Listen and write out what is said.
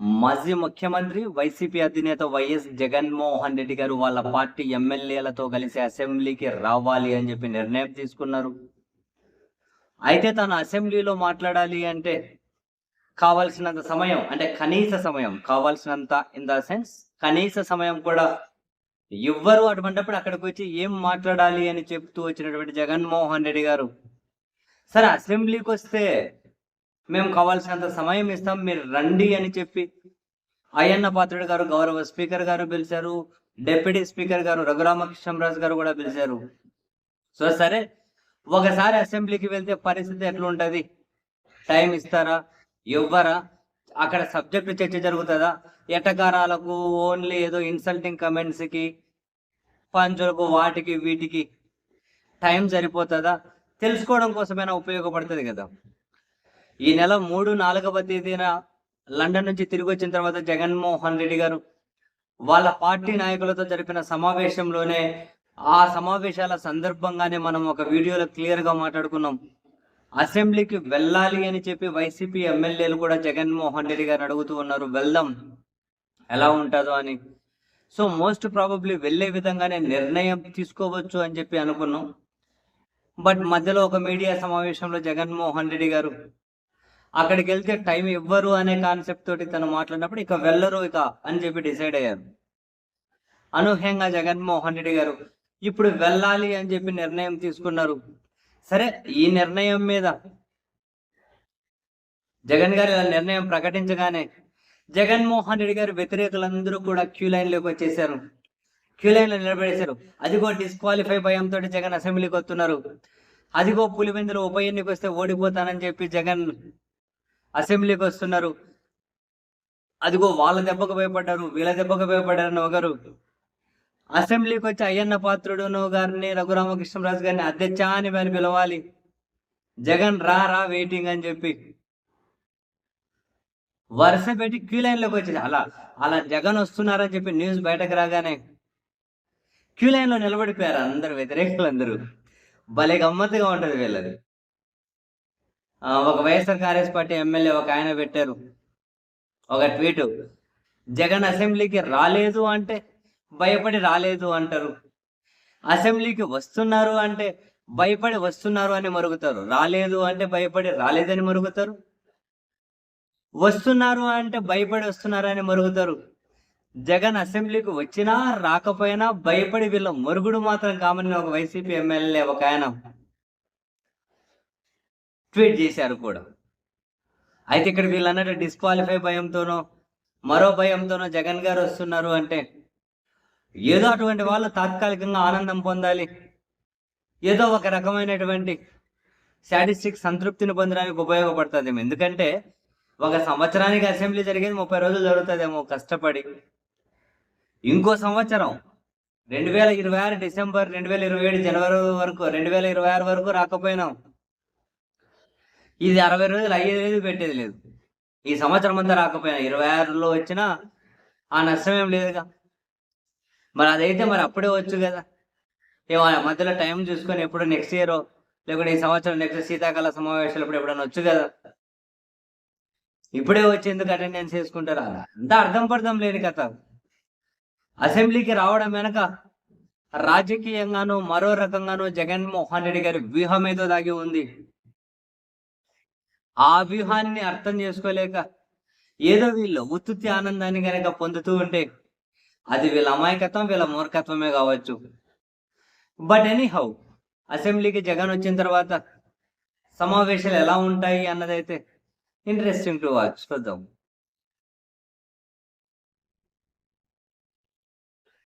మాజీ ముఖ్యమంత్రి వైసీపీ అధినేత వైఎస్ జగన్మోహన్ రెడ్డి గారు వాళ్ళ పార్టీ ఎమ్మెల్యేలతో కలిసి అసెంబ్లీకి రావాలి అని చెప్పి నిర్ణయం తీసుకున్నారు. అయితే తను అసెంబ్లీలో మాట్లాడాలి అంటే కావాల్సినంత సమయం అంటే కనీస సమయం కావాల్సినంత ఇన్ ద సెన్స్ కనీస సమయం కూడా ఎవ్వరు అటువంటిప్పుడు అక్కడికి వచ్చి ఏం మాట్లాడాలి అని చెప్తూ వచ్చినటువంటి జగన్మోహన్ రెడ్డి గారు సరే అసెంబ్లీకి వస్తే మేము కావాల్సినంత సమయం ఇస్తాం మీరు రండి అని చెప్పి అయ్యన్న పాత్రుడు గారు గౌరవ స్పీకర్ గారు పిలిచారు డిప్యూటీ స్పీకర్ గారు రఘురామకృష్ణరాజు గారు కూడా పిలిచారు. సో సరే ఒకసారి అసెంబ్లీకి వెళ్తే పరిస్థితి ఎట్లా ఉంటుంది టైం ఇస్తారా? ఇవ్వరా? అక్కడ సబ్జెక్టు చర్చ జరుగుతుందా? ఎటకారాలకు ఓన్లీ ఏదో ఇన్సల్టింగ్ కమెంట్స్కి పంచులకు వాటికి వీటికి టైం సరిపోతుందా? తెలుసుకోవడం కోసమైనా ఉపయోగపడుతుంది కదా. ఈ నెల మూడు నాలుగవ తేదీన లండన్ నుంచి తిరిగి వచ్చిన తర్వాత జగన్మోహన్ రెడ్డి గారు వాళ్ళ పార్టీ నాయకులతో జరిపిన సమావేశంలోనే ఆ సమావేశాల సందర్భంగానే మనం ఒక వీడియోలో క్లియర్గా మాట్లాడుకున్నాం. అసెంబ్లీకి వెళ్ళాలి అని చెప్పి వైసీపీ ఎమ్మెల్యేలు కూడా జగన్మోహన్ రెడ్డి గారు అడుగుతూ ఉన్నారు వెళ్దాం. ఎలా ఉంటుందో అని. సో మోస్ట్ ప్రాబబ్లీ వెళ్ళే విధంగానే నిర్ణయం తీసుకోవచ్చు అని చెప్పి అనుకున్నాం. బట్ మధ్యలో ఒక మీడియా సమావేశంలో జగన్మోహన్ రెడ్డి గారు అక్కడికి వెళ్తే టైం ఇవ్వరు అనే కాన్సెప్ట్ తోటి తను మాట్లాడినప్పుడు ఇక వెళ్ళరు ఇక అని చెప్పి డిసైడ్ అయ్యారు. అనూహ్యంగా జగన్మోహన్ రెడ్డి గారు ఇప్పుడు వెళ్ళాలి అని చెప్పి నిర్ణయం తీసుకున్నారు. సరే ఈ నిర్ణయం మీద జగన్ గారు ఇలా నిర్ణయం ప్రకటించగానే జగన్మోహన్ రెడ్డి గారు వ్యతిరేకులందరూ కూడా క్యూ లైన్లోకి వచ్చేసారు. క్యూ లైన్లో నిలబడేశారు. అదిగో డిస్క్వాలిఫై భయంతో జగన్ అసెంబ్లీకి వస్తున్నారు. అదిగో పులివెందులు ఉప ఎన్నిక వస్తే ఓడిపోతానని చెప్పి జగన్ అసెంబ్లీకి వస్తున్నారు. అదిగో వాళ్ళ దెబ్బకు భయపడ్డారు వీళ్ళ దెబ్బకు భయపడ్డారని ఒకరు. అసెంబ్లీకి వచ్చి అయ్యన్న పాత్రుడును గారిని రఘురామకృష్ణరాజు గారిని అధ్యక్షా అని వారిని పిలవాలి. జగన్ రా రా వెయిటింగ్ అని చెప్పి. వరుస పెట్టి క్యూ లైన్లోకి వచ్చేది అలా అలా జగన్ వస్తున్నారని చెప్పి న్యూస్ బయటకు రాగానే క్యూ లైన్లో నిలబడిపోయారు అందరు వ్యతిరేకులు అందరూ భలే గమ్మత్తుగా ఉంటుంది వీళ్ళది. ఒక వైఎస్ఆర్ కాంగ్రెస్ పార్టీ ఎమ్మెల్యే ఒక ఆయన పెట్టారు. ఒక ట్వీట్. జగన్ అసెంబ్లీకి రాలేదు అంటే భయపడి రాలేదు అంటారు. అసెంబ్లీకి వస్తున్నారు అంటే భయపడి వస్తున్నారు అని మరుగుతారు. రాలేదు అంటే భయపడి రాలేదని మరుగుతారు. వస్తున్నారు అంటే భయపడి వస్తున్నారు అని మరుగుతారు. జగన్ అసెంబ్లీకి వచ్చినా రాకపోయినా భయపడి వీళ్ళ మరుగుడు మాత్రం కామని ఒక వైసీపీ ఎమ్మెల్యే ఒక ఆయన. ట్వీట్ చేశారు కూడా. అయితే ఇక్కడ వీళ్ళు అన్నట్టు డిస్క్వాలిఫై భయంతోనో మరో భయంతోనో జగన్ గారు వస్తున్నారు అంటే ఏదో అటువంటి వాళ్ళు తాత్కాలికంగా ఆనందం పొందాలి. ఏదో ఒక రకమైనటువంటి స్టాటిస్టిక్ సంతృప్తిని పొందడానికి ఉపయోగపడుతుంది ఎందుకంటే ఒక సంవత్సరానికి అసెంబ్లీ జరిగేది ముప్పై రోజులు జరుగుతుందేమో కష్టపడి. ఇంకో సంవత్సరం రెండు వేల ఇరవై ఆరు డిసెంబర్ రెండు వేల ఇరవై ఏడు జనవరి వరకు రెండు వేల ఇరవై ఆరు వరకు రాకపోయినాం. ఇది అరవై రోజులు అయ్యేది లేదు పెట్టేది లేదు. ఈ సంవత్సరం అంతా రాకపోయినా ఇరవై ఆరులో వచ్చినా ఆ నష్టం ఏం లేదుగా. మరి అదైతే మరి అప్పుడే వచ్చు కదా. ఏమో ఆ మధ్యలో టైం చూసుకొని ఎప్పుడు నెక్స్ట్ ఇయర్ లేకుంటే ఈ సంవత్సరం నెక్స్ట్ శీతాకాల సమావేశాలు ఇప్పుడు ఎప్పుడైనా వచ్చు కదా. ఇప్పుడే వచ్చి ఎందుకు అటెండెన్స్ చేసుకుంటారా? అంత అర్థం పర్థం లేని కథ. అసెంబ్లీకి రావడం వెనక రాజకీయంగానూ మరో రకంగానూ జగన్మోహన్ రెడ్డి గారి వ్యూహం ఏదో దాగి ఉంది. ఆ వ్యూహాన్ని అర్థం చేసుకోలేక ఏదో వీళ్ళు ఉత్తుత్తి ఆనందాన్ని కనుక పొందుతూ ఉంటే అది వీళ్ళ అమాయకత్వం వీళ్ళ మూర్ఖత్వమే కావచ్చు. బట్ ఎనీ హౌ అసెంబ్లీకి జగన్ వచ్చిన తర్వాత సమావేశాలు ఎలా ఉంటాయి అన్నదైతే ఇంట్రెస్టింగ్ టు వాచ్ చూద్దాం.